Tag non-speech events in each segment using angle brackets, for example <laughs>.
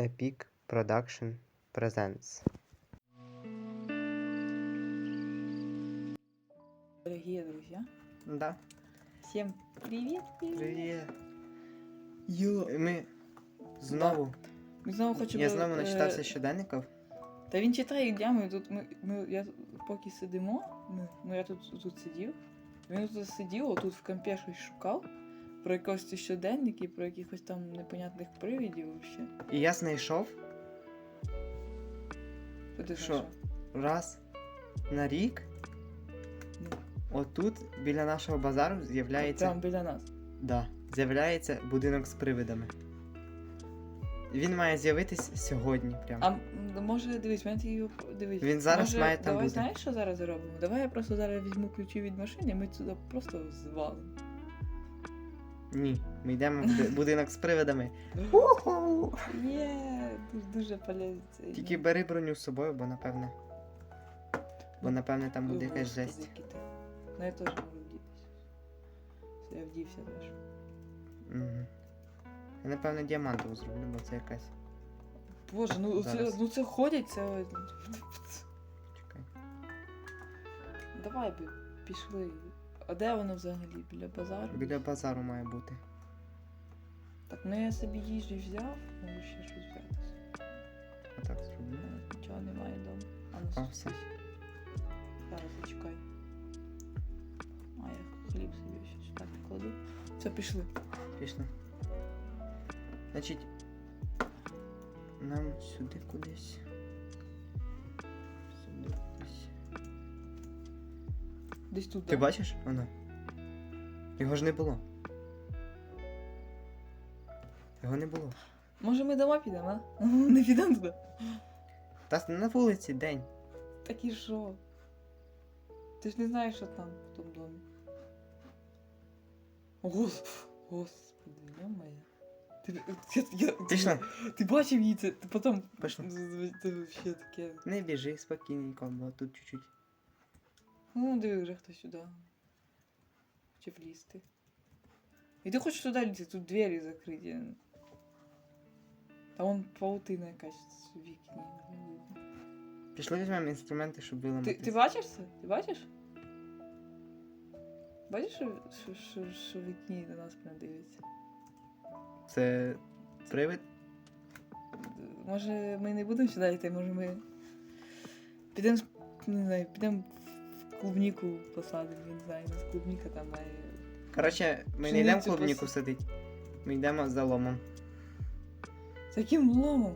Epic Production Presents. Дорогие друзья, Да, всем привет! привіт. Йо! Ми знову. Ми знову хочемо. Я знову е, начитався щоденників. Та він читає днями, тут ми, ми я поки сидимо, ми, ну я тут, тут сидів. Він тут сидів, отут в компі щось шукав. Про якось щоденники, про якихось там непонятних привідів вообще. І я знайшов Що ти Що? знайшов? раз на рік. Ну. Отут біля нашого базару з'являється. Прямо біля нас. Да, з'являється будинок з привидами. Він має з'явитись сьогодні прямо. А м, може, дивись, мене його дивись. Він зараз може, має там Давай бути. знаєш, що зараз зробимо? Давай я просто зараз візьму ключі від машини, і ми сюди просто звалимо. Ні, ми йдемо в <laughs> будинок з привидами. Є, дуже, дуже полезно. Тільки бери броню з собою, бо напевне. Бо напевне там буде якась жесть. Ну я теж можу вдітися. Я вдівся теж. Угу. Я напевне діамантову зроблю, бо це якась. Боже, ну це, Зараз. ну це ходять, це. Чекай. Давай би, пішли. А де воно взагалі? Біля базару? Біля базару має бути. Так, ну я собі їжі взяв, можу ще щось взятися. Отак У зроблю. нічого немає вдома. А ну стой. все. Зараз зачекай. А я хліб собі ще сюди покладу. Все, пішли. Пішли. Значить. Нам сюди кудись. Десь тут. Ти бачиш? Воно. Його ж не було. Його не було. Може ми дома підемо, а? <laughs> Не підемо туди. Та на вулиці день. Так і що? Ти ж не знаєш, що там в тому домі. Гос... Господи, моя. Ти, я, я, Пішли. ти бачив її це, ти потім. Пішли. Це взагалі таке. Не біжи спокійненько, бо тут чуть-чуть. Ну, диви, вже хтось сюди. Хоче влізти. І ти хочеш туди лізти, тут двері закриті. Та вон паутина якась в вікні. Пішли візьмемо інструменти, щоб Ти, виламати. ти бачиш це? Ти бачиш? Бачиш, що, що, що, що вікні на нас прям дивиться? Це привид? Може ми не будемо сюди йти, може ми підемо, не знаю, підемо клубніку посадимо, я не знаю, у нас клубніка там має. Коротше, ми не Пшеницю йдемо клубніку пос- садити. Ми йдемо за ломом. З яким ломом?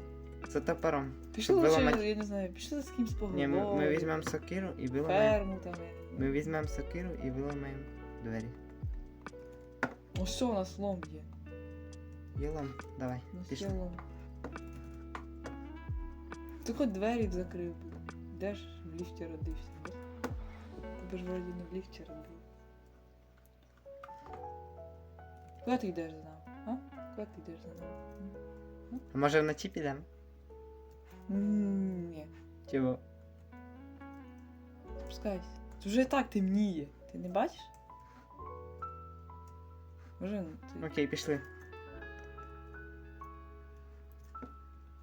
За топором. Пішли Щоб лише, виламати- я не знаю, пішли з кимсь Ні, ми, ми візьмемо сокиру і виламаємо. ферму там. я не Ми знаю. візьмемо сокиру і виламаємо двері. Ну що, у нас лом є? Є лом? Давай, У нас є пішли. лом. Ти хоч двері закрив. Де ж в ліфті родився? Тебе ж вроді не в ліфті родив. Куди ти йдеш за нами? А? Куди ти йдеш за нами? А може вночі підемо? М, Ні. Чого? Спускайся. Це вже і так темніє. Ти не бачиш? Може, ну, ти... Окей, пішли.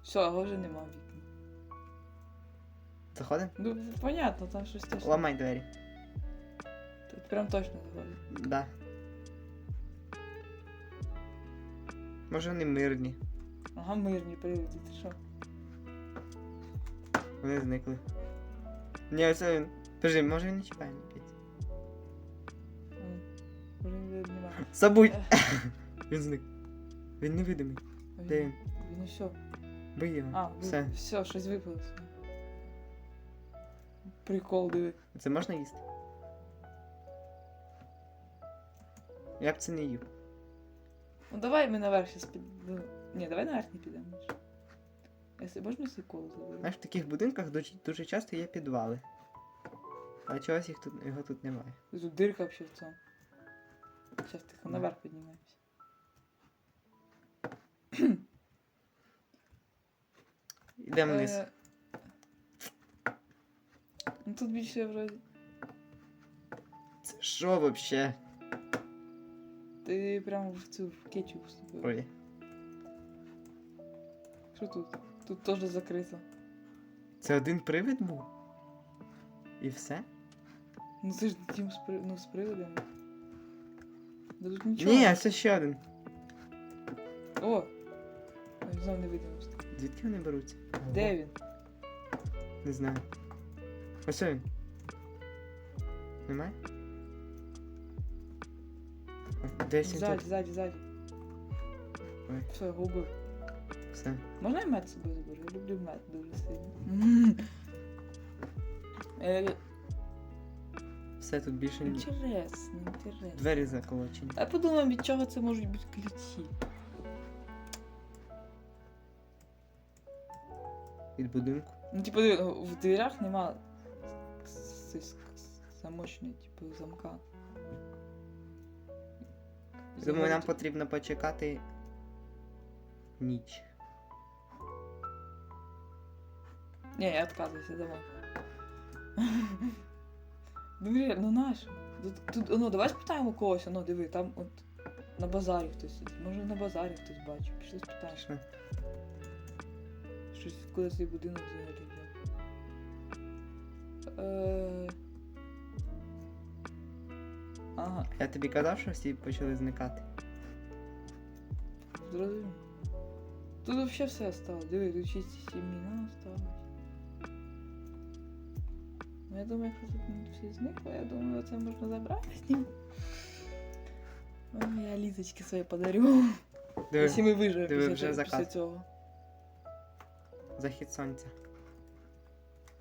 Все, його вже нема в вікні. Заходимо? Ну, понятно, там щось точно. Ламай двері. Прям точно заходить. Да. Може вони мирні. Ага, мирні привиди, ти що? Вони зникли. Ні, це він. Подожди, може він не чекає на піць. М, Вже ніде. <laughs> Забудь! <laughs> Він зник. Він невидимий. а Де він? Він все. Бий його. А, Все. все, щось випало. Прикол, диви. Це можна їсти? Я б це не їв. Ну давай ми наверх щас під... ну, Ні, давай наверх не підемо. Якщо можна собі колу заберу? Знаєш, в таких будинках дуже, дуже часто є підвали. А чогось їх тут, його тут немає. Тут дирка вообще в цьому. Сейчас тихо, наверх піднімаємося. <clears throat> Йдемо вниз. Е, Ну тут більше вроді. Це що вообще? Ти прямо в цю в кетчуп вступив. Ой. Що тут? Тут теж закрито. Це один привид був? І все? Ну це ж дім з, при... ну, з привидами. Да тут нічого. Ні, це ще один. О! Ой, Знов невидимості. Звідки вони беруться? Де він? Не знаю. Ось він. Немає? О, Десь він Ззаді, тут. ззаді, ззаді. Ой. Все, його убив. Все. Можна я мед з собою заберу? Я люблю мед дуже сильно. Е, Все тут більше ні. Інтересно, інтересно. Двері заколочені. А подумаємо, від чого це можуть бути ключі. Від будинку. Ну, типу, в дверях нема с- с- с- замочної, типу, замка. Думаю, нам потрібно почекати ніч. Ні, я відказуюся, давай. Диви, ну наш. Тут, тут, ну, давай спитаємо когось, ну диви, там от на базарі хтось сидить. Може на базарі хтось бачив. Пішли спитаємо. Що? Щось куди цей будинок взагалі. Е... Ага, Я тобі казав, що всі почали зникати. зрозумів. Тут взагалі все осталось. Диви, тут чисті сім'їна осталось. Ну, я думаю, якщо тут всі зникло, я думаю, це можна забрати. Ой, я лізочки свої подарю. Диви, Якщо ми виживемо диви, після, вже після закат. цього. захід сонця.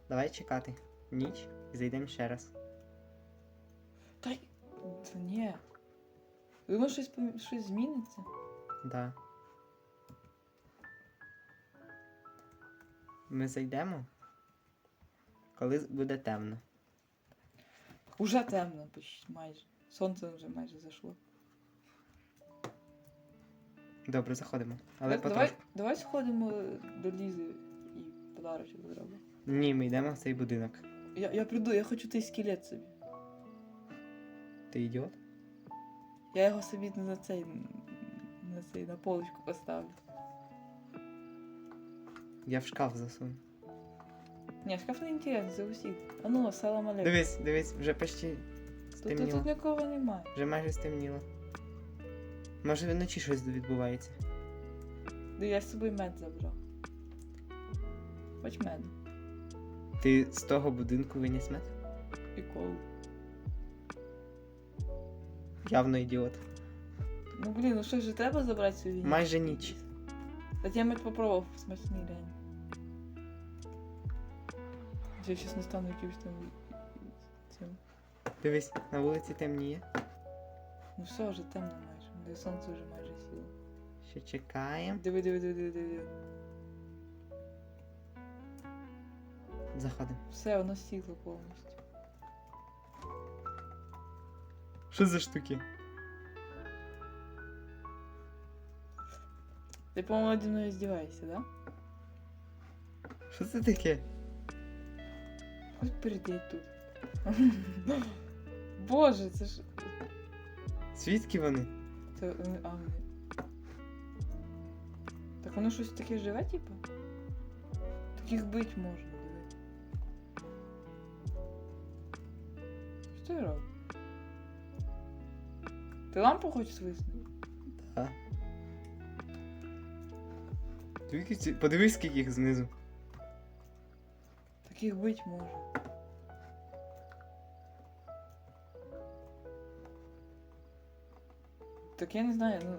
Давай чекати. Ніч і зайдемо ще раз. Та й... Та ні. Думаєш, щось, щось зміниться? Да. Ми зайдемо, коли буде темно. Уже темно почти майже. Сонце вже майже зайшло. Добре, заходимо. Але давай, потрошку. давай сходимо до Лізи і подарочок зробимо. Ні, ми йдемо в цей будинок. Я, я прийду, я хочу той скелет собі. Ти ідіот? Я його собі на цей. На цей на полочку поставлю. Я в шкаф засуну. Ні, шкаф не інтересно, усіх. А ну, салам алейкум. Дивись, дивись, вже почти Тут, тут, тут нікого немає. Вже майже стемніло. Може вночі щось відбувається. Диви, я з собою мед забрав. Хоч мед. Ти з того будинку виніс мед? І колу. Явно ідіот. Ну блін, ну що ж треба забрати сьогодні? Майже ніч. Так я мед попробував, смачний день. Я щас не стану якимось там цим. Дивись, на вулиці темніє. Ну все, вже темно майже. Сонце вже майже сіло. Ще чекаємо. Диви, диви, диви, диви, диви. Заходимо. Все, воно сіло повністю. Що за штуки? Ти, по-моєму, наді мною здіваєшся, да? Що це таке? Хоч перейди тут. <laughs> Боже, це ж. Звідки вони? Це. вони- А, вони. Так воно щось таке живе, типу? Таких бить можна, диви. Що ти робиш? Ти лампу хочеш свиснути? А. Скільки Подивись, скільки їх знизу. Таких бить можна. Так я не знаю, ну.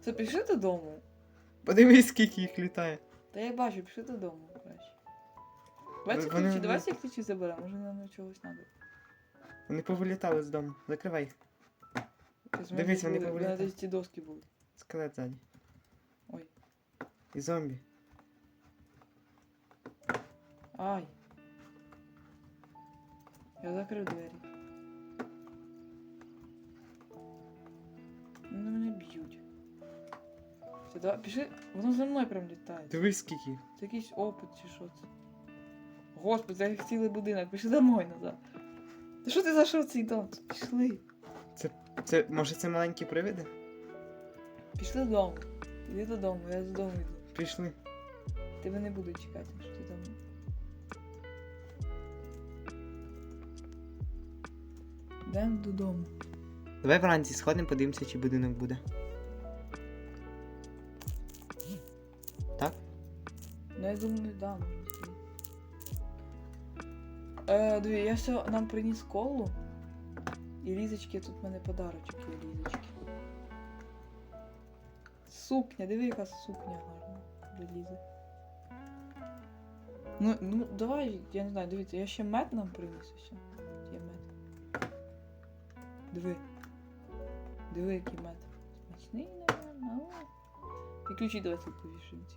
Це пішли додому. Подивись, скільки їх літає. Та я бачу, пішли додому краще. Давай ці ключі, давай ці ключі заберемо, може нам чогось треба. Вони повилітали з дому. Закривай Дивись, вони повилітали. десь ті доски були. Скелет ззаді. Ой. І зомбі. Ай. Я закрив двері. Вони мене б'ють. Все, давай, пішли. Воно за мною прям літає. Дивись, скільки. Це якийсь опит чи що це? Господи, це як цілий будинок. Пішли домой назад. Та що ти зайшов в цей дом? Пішли. Це, може, це маленькі привиди? Пішли додому. Іди додому, я додому йду. Пішли. Тебе не буду чекати, що ти там. Йдемо додому. Давай вранці сходимо, подивимося, чи будинок буде. Так? Ну, я думаю, да. Е, диві, я все нам приніс колу. І лізочки, тут в мене подарочок є лізочки. Сукня, диви, яка сукня гарна лізи. Ну, ну, давай, я не знаю, дивіться, я ще мед нам приніс ще. Є мед. Диви. Диви, який мед. Смачний, напевно. І ключі давай тут повішимці.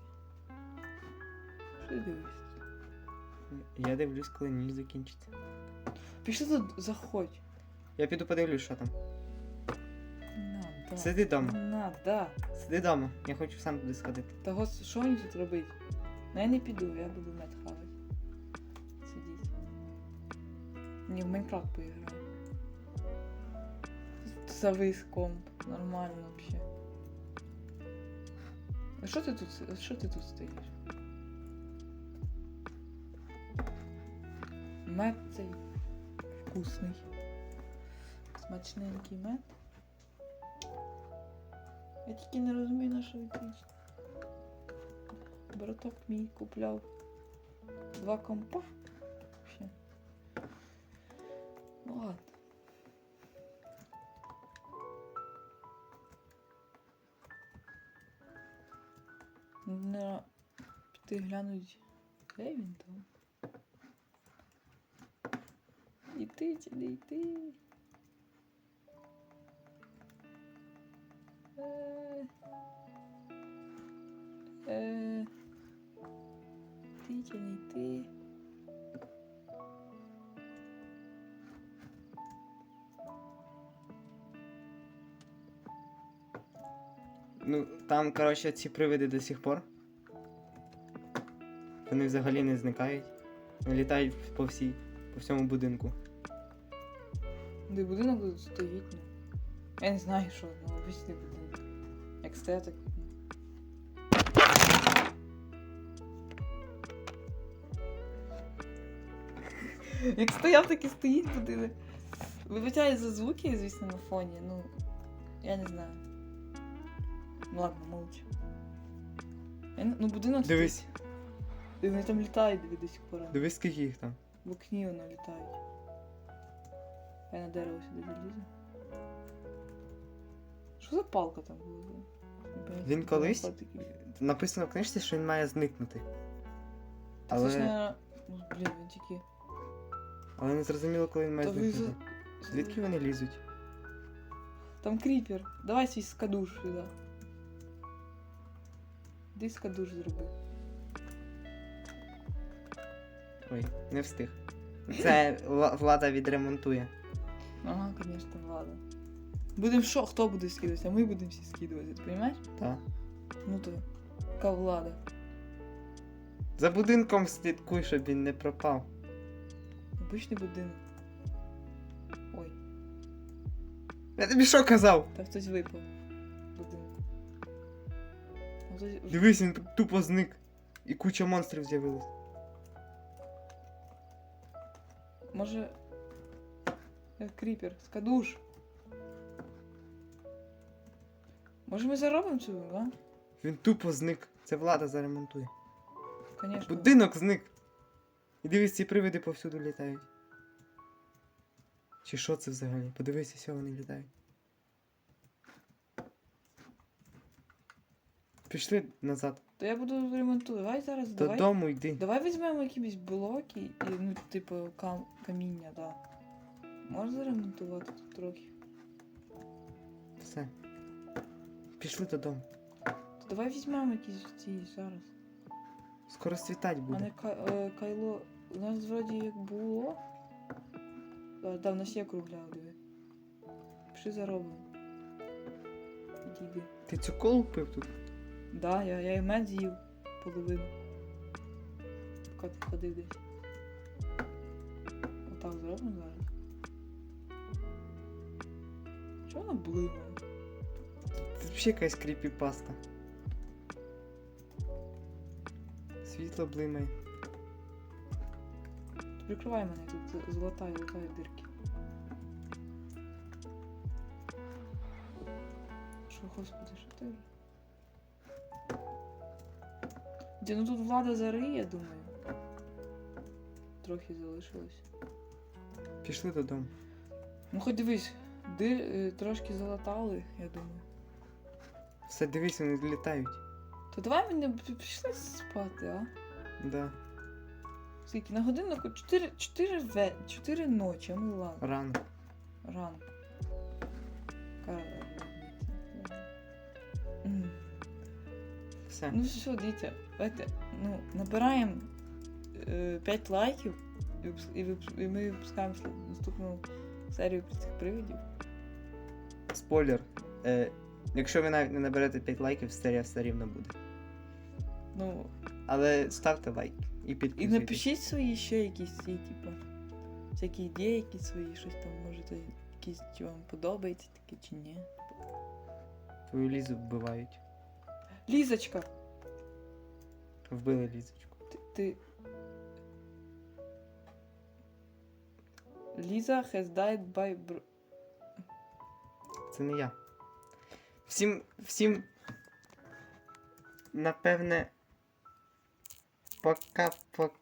Що дивишся? Я дивлюсь, коли ніч закінчиться. Пішли тут, заходь. Я піду подивлюсь, що там. Надо. Сиди дома. Надо. Сиди вдома. Я хочу сам туди сходити. Та гос, що мені тут робити? Ну я не піду, я буду мед хавати. Сидіть. Ні, в Майнкрафт поіграю. Завис комп. Нормально вообще. А що ти тут, що ти тут стоїш? Мед цей вкусний. Смачненький мед. Я тільки не розумію, на що виключно. Браток мій купляв два компа. Вообще. Ну ладно. На піти глянуть, де він там. Іти чи не йти. Не йти. Ну, там, коротше, ці привиди до сих пор. Вони взагалі не зникають. Літають по всій, по всьому будинку. Де будинок тут стоїть, ну. Я не знаю, що, ну, обичний будинок. Як так. Як стояв, так і стоїть будинок. Вибачаю за звуки, звісно, на фоні, ну. Я не знаю. Ну ладно, молчу. Я Ну, будинок Дивись, стоїть. І вони там літають диви, до сих пор. дивись, скільки їх там. В окні воно літають. Я на дерево сюди залізу. Що за палка там була? Не пам'ятаю, Він колись-. Написано в книжці, що він має зникнути. Та це ж Але. Ну, блін, він тільки... але не зрозуміло, коли він має Та ви зникнути. за... Звідки вони лізуть? Там кріпер. Давай свій скадуш сюди. Де скадуш зроби? Ой, не встиг. Це Вла- влада відремонтує. Ага, звісно, ладно. Будем що? Хто буде скидувати? А ми будемо всі скидувати, ти розумієш? Так. Ну то, яка влада. За будинком слідкуй, щоб він не пропав. Обичний будинок. Ой, Я тобі що казав? там хтось випав. з Будинку. Хтось- Дивись, він тупо зник. І куча монстрів з'явилась. Може. е, Кріпер, скадуш. Може ми заробимо цю, а? Він тупо зник. Це влада заремонтує. Конечно. Будинок зник. І дивись, ці привиди повсюду літають. Чи що це взагалі? Подивися, що вони літають. Пішли назад. То я буду ремонтувати. Давай зараз, давай. Додому йди. Давай візьмемо якісь блоки і, ну, типу, кам... каміння, да. Можна заремонтувати тут трохи. Все. Пішли додому. То давай візьмемо якісь ці зараз. Скоро світать А буде. не ка- е, кайло. У нас вроді як було. Да, в нас є кругляк, диви. Пішли заробимо. Відійди. Ти цю колу пив тут? Да, я, я і мед з'їв половину. Поки ти ходив десь. Отак зробимо зараз. Чого вона блимає? Це взагалі якась кріпіпаста. Світло блимає. Прикривай мене, тут золотая, золотая дирки. Що, господи, що ти? Де, ну тут влада зариє, я думаю. Трохи залишилось. Пішли додому. Ну хоч дивись, дир, е, трошки залатали, я думаю. Все, дивись, вони літають. То давай ми не пішли спати, а? Да, Скільки? На годиннику 4, 4, ве, 4 ночі, ну ладно. рано. М. Все. Ну все, дітя, давайте, ну, набираємо е, 5 лайків і, випус- і, випус- і ми випускаємо слід- наступну серію цих привидів. Спойлер. Е, якщо ви навіть не наберете 5 лайків, серія все рівно буде. Ну, Але ставте лайк і і підписуйтесь. напишіть свої ще якісь ці, типу, всякі ідеї, якісь свої, щось там, можете, якісь, чи вам подобається таке, чи ні. Твою лізу вбивають. Лізочка, Вбили лізочку. ти. ти... Ліза has died by bro... Це не я. Всім. всім. Напевне. Пока-пока.